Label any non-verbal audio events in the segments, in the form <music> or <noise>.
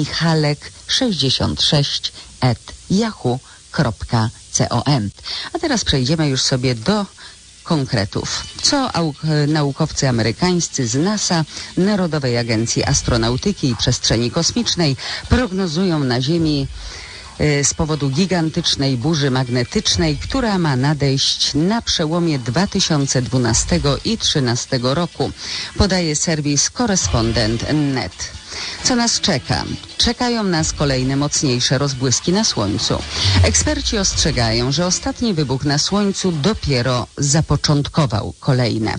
michalek66 at yahoo.com. A teraz przejdziemy już sobie do konkretów. Co naukowcy amerykańscy z NASA, Narodowej Agencji Astronautyki i Przestrzeni Kosmicznej prognozują na Ziemi y, z powodu gigantycznej burzy magnetycznej, która ma nadejść na przełomie 2012 i 2013 roku, podaje serwis Correspondent.net. Co nas czeka? Czekają nas kolejne mocniejsze rozbłyski na Słońcu. Eksperci ostrzegają, że ostatni wybuch na Słońcu dopiero zapoczątkował kolejne.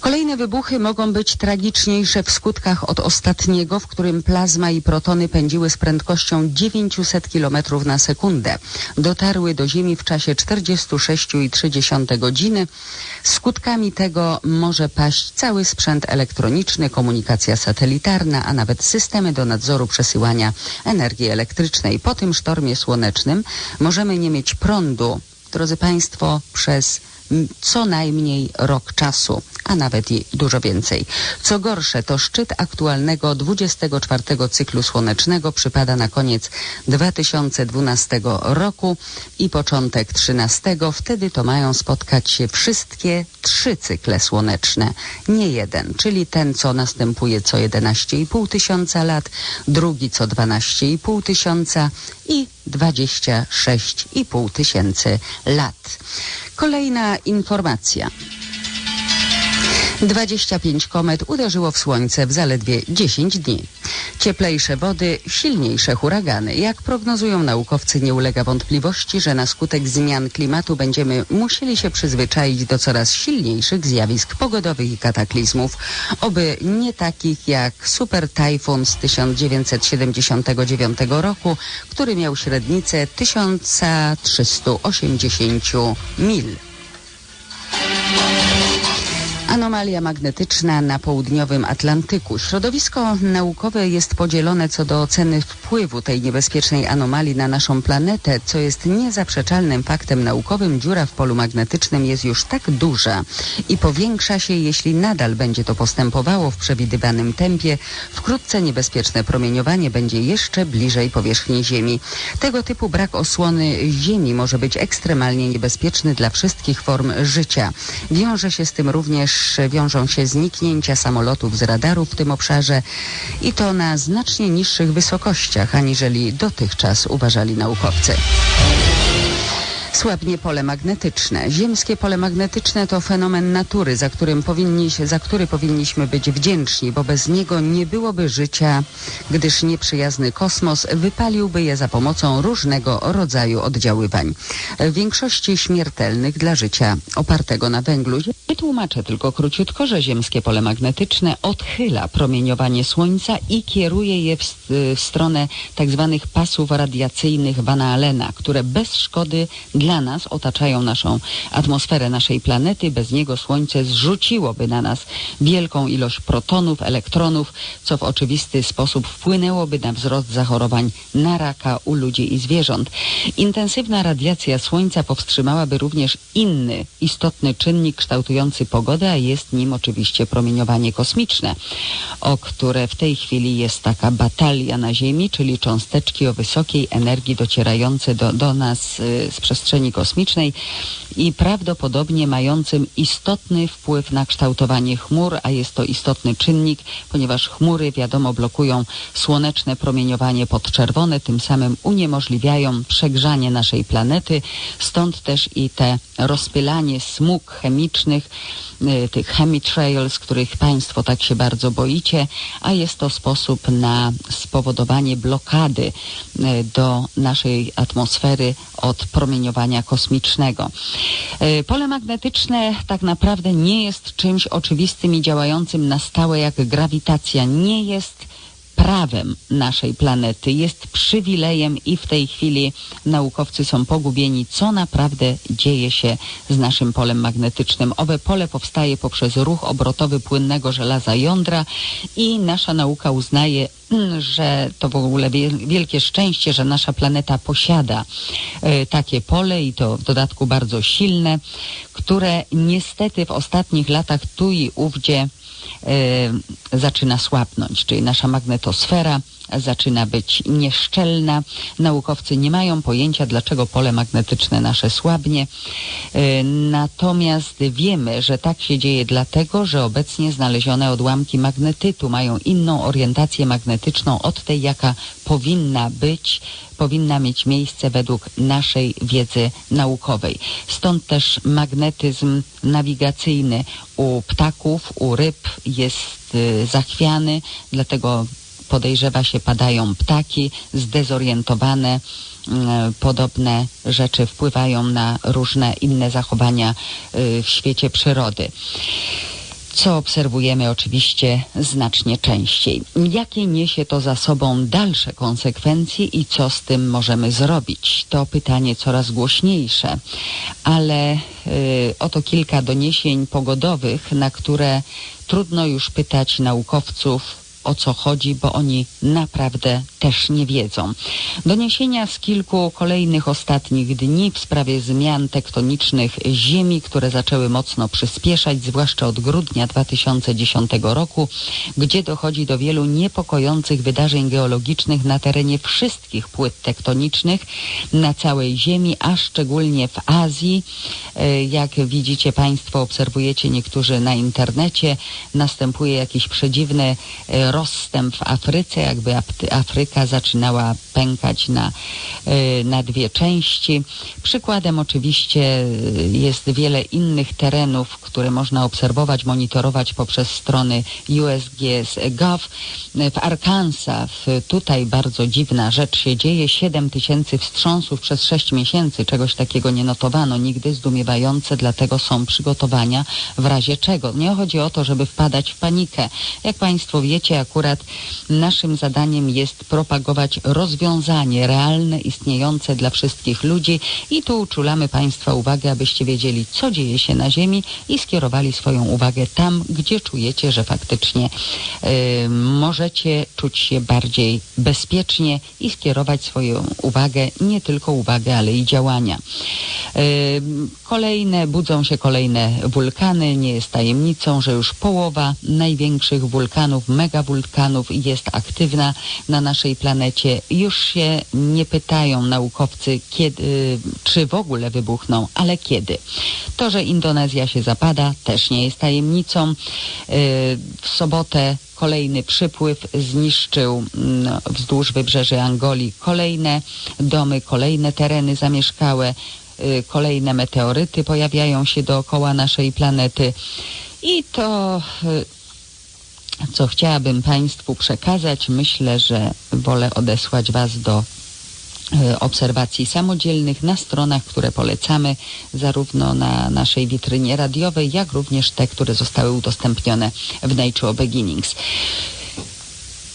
Kolejne wybuchy mogą być tragiczniejsze w skutkach od ostatniego, w którym plazma i protony pędziły z prędkością 900 km na sekundę. Dotarły do Ziemi w czasie 46,3 godziny. Skutkami tego może paść cały sprzęt elektroniczny, komunikacja satelitarna, a nawet systemy do nadzoru przesyłania energii elektrycznej. Po tym sztormie słonecznym możemy nie mieć prądu, drodzy Państwo, przez co najmniej rok czasu, a nawet i dużo więcej. Co gorsze, to szczyt aktualnego 24 cyklu słonecznego przypada na koniec 2012 roku i początek 13. Wtedy to mają spotkać się wszystkie trzy cykle słoneczne, nie jeden, czyli ten, co następuje co 11,5 tysiąca lat, drugi co 12,5 tysiąca i 26,5 tysięcy lat. Kolejna informacja. 25 komet uderzyło w Słońce w zaledwie 10 dni. Cieplejsze wody, silniejsze huragany. Jak prognozują naukowcy, nie ulega wątpliwości, że na skutek zmian klimatu będziemy musieli się przyzwyczaić do coraz silniejszych zjawisk pogodowych i kataklizmów. Oby nie takich jak super tajfun z 1979 roku, który miał średnicę 1380 mil. Anomalia magnetyczna na południowym Atlantyku. Środowisko naukowe jest podzielone co do oceny wpływu tej niebezpiecznej anomalii na naszą planetę, co jest niezaprzeczalnym faktem naukowym. Dziura w polu magnetycznym jest już tak duża i powiększa się, jeśli nadal będzie to postępowało w przewidywanym tempie. Wkrótce niebezpieczne promieniowanie będzie jeszcze bliżej powierzchni Ziemi. Tego typu brak osłony Ziemi może być ekstremalnie niebezpieczny dla wszystkich form życia. Wiąże się z tym również wiążą się zniknięcia samolotów z radaru w tym obszarze i to na znacznie niższych wysokościach, aniżeli dotychczas uważali naukowcy. Słabnie pole magnetyczne. Ziemskie pole magnetyczne to fenomen natury, za, którym powinni, za który powinniśmy być wdzięczni, bo bez niego nie byłoby życia, gdyż nieprzyjazny kosmos wypaliłby je za pomocą różnego rodzaju oddziaływań. W większości śmiertelnych dla życia opartego na węglu. Wytłumaczę tylko króciutko, że ziemskie pole magnetyczne odchyla promieniowanie Słońca i kieruje je w, w stronę tzw. Tak pasów radiacyjnych Van Allena, które bez szkody dla nas otaczają naszą atmosferę naszej planety. Bez niego Słońce zrzuciłoby na nas wielką ilość protonów, elektronów, co w oczywisty sposób wpłynęłoby na wzrost zachorowań na raka u ludzi i zwierząt. Intensywna radiacja Słońca powstrzymałaby również inny istotny czynnik kształtujący pogodę, a jest nim oczywiście promieniowanie kosmiczne, o które w tej chwili jest taka batalia na Ziemi, czyli cząsteczki o wysokiej energii docierające do, do nas y, z przestrzeni przestrzeni kosmicznej i prawdopodobnie mającym istotny wpływ na kształtowanie chmur, a jest to istotny czynnik, ponieważ chmury, wiadomo, blokują słoneczne promieniowanie podczerwone, tym samym uniemożliwiają przegrzanie naszej planety, stąd też i te rozpylanie smug chemicznych, y, tych chemitrails, których Państwo tak się bardzo boicie, a jest to sposób na spowodowanie blokady y, do naszej atmosfery od promieniowania kosmicznego. E, pole magnetyczne tak naprawdę nie jest czymś oczywistym i działającym na stałe jak grawitacja. Nie jest prawem naszej planety, jest przywilejem i w tej chwili naukowcy są pogubieni, co naprawdę dzieje się z naszym polem magnetycznym. Owe pole powstaje poprzez ruch obrotowy płynnego żelaza jądra i nasza nauka uznaje, <clears throat> że to w ogóle wielkie szczęście, że nasza planeta posiada e, takie pole i to w dodatku bardzo silne, które niestety w ostatnich latach tu i ówdzie zaczyna słabnąć, czyli nasza magnetosfera zaczyna być nieszczelna. Naukowcy nie mają pojęcia, dlaczego pole magnetyczne nasze słabnie. E, Natomiast wiemy, że tak się dzieje dlatego, że obecnie znalezione odłamki magnetytu mają inną orientację magnetyczną od tej, jaka powinna być, powinna mieć miejsce według naszej wiedzy naukowej. Stąd też magnetyzm nawigacyjny u ptaków, u ryb jest y, zachwiany, dlatego podejrzewa się padają ptaki zdezorientowane. Podobne rzeczy wpływają na różne inne zachowania y, w świecie przyrody co obserwujemy oczywiście znacznie częściej. Jakie niesie to za sobą dalsze konsekwencje i co z tym możemy zrobić? To pytanie coraz głośniejsze, ale y, oto kilka doniesień pogodowych, na które trudno już pytać naukowców o co chodzi, bo oni naprawdę też nie wiedzą. Doniesienia z kilku kolejnych ostatnich dni w sprawie zmian tektonicznych Ziemi, które zaczęły mocno przyspieszać, zwłaszcza od grudnia 2010 roku, gdzie dochodzi do wielu niepokojących wydarzeń geologicznych na terenie wszystkich płyt tektonicznych na całej Ziemi, a szczególnie w Azji. E, Jak widzicie Państwo, obserwujecie niektórzy na internecie, następuje jakiś przedziwny e, rozstęp w Afryce, jakby Afryka zaczynała pękać na, e, na dwie części. Przykładem oczywiście e, jest wiele innych terenów, które można obserwować, monitorować poprzez strony USGS.gov. W Arkansas tutaj bardzo dziwna rzecz się dzieje. 7 tysięcy wstrząsów przez 6 miesięcy. Czegoś takiego nie notowano nigdy. Zdumiewające, dlatego są przygotowania w razie czego. Nie chodzi o to, żeby wpadać w panikę. Jak Państwo wiecie, akurat naszym zadaniem jest propagować rozwiązanie realne, istniejące dla wszystkich ludzi i tu uczulamy Państwa uwagę, abyście wiedzieli, co dzieje się na Ziemi i skierowali swoją uwagę tam, gdzie czujecie, że faktycznie y, możecie czuć się bardziej bezpiecznie i skierować swoją uwagę, nie tylko uwagę, ale i działania. Y, Kolejne, budzą się kolejne wulkany. Nie jest tajemnicą, że już połowa największych wulkanów, megawulkanów jest aktywna na naszej planecie. Już się nie pytają naukowcy, kiedy, czy w ogóle wybuchną, ale kiedy. To, że Indonezja się zapada, też nie jest tajemnicą. Y, W sobotę Kolejny przypływ zniszczył mm, wzdłuż wybrzeży Angolii kolejne domy, kolejne tereny zamieszkałe, y, kolejne meteoryty pojawiają się dookoła naszej planety. I to, y, co chciałabym Państwu przekazać, myślę, że wolę odesłać Was do e, obserwacji samodzielnych na stronach, które polecamy, zarówno na naszej witrynie radiowej, jak również te, które zostały udostępnione w Nature Beginnings.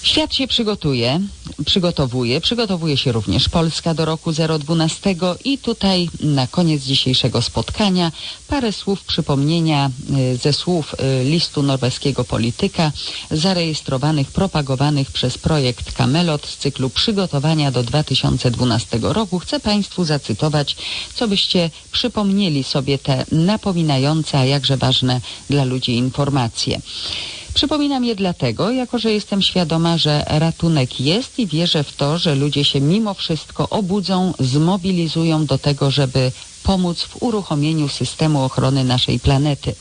Świat się przygotuje, przygotowuje, przygotowuje się również Polska do roku 012 i tutaj na koniec dzisiejszego spotkania parę słów przypomnienia y, ze słów y, listu norweskiego polityka zarejestrowanych, propagowanych przez projekt Camelot z cyklu przygotowania do 2012 roku. Chcę Państwu zacytować, co byście przypomnieli sobie te napominające, a jakże ważne dla ludzi informacje. Przypominam je dlatego, jako że jestem świadoma, że ratunek jest i wierzę w to, że ludzie się mimo wszystko obudzą, zmobilizują do tego, żeby pomóc w uruchomieniu systemu ochrony naszej planety.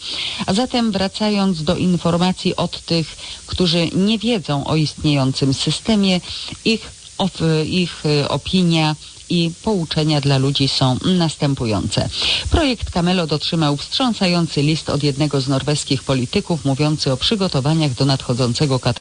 A zatem wracając do informacji od tych, którzy nie wiedzą o istniejącym systemie, ich, of, ich y, opinia i pouczenia dla ludzi są następujące. Projekt Camelot otrzymał wstrząsający list od jednego z norweskich polityków mówiący o przygotowaniach do nadchodzącego kat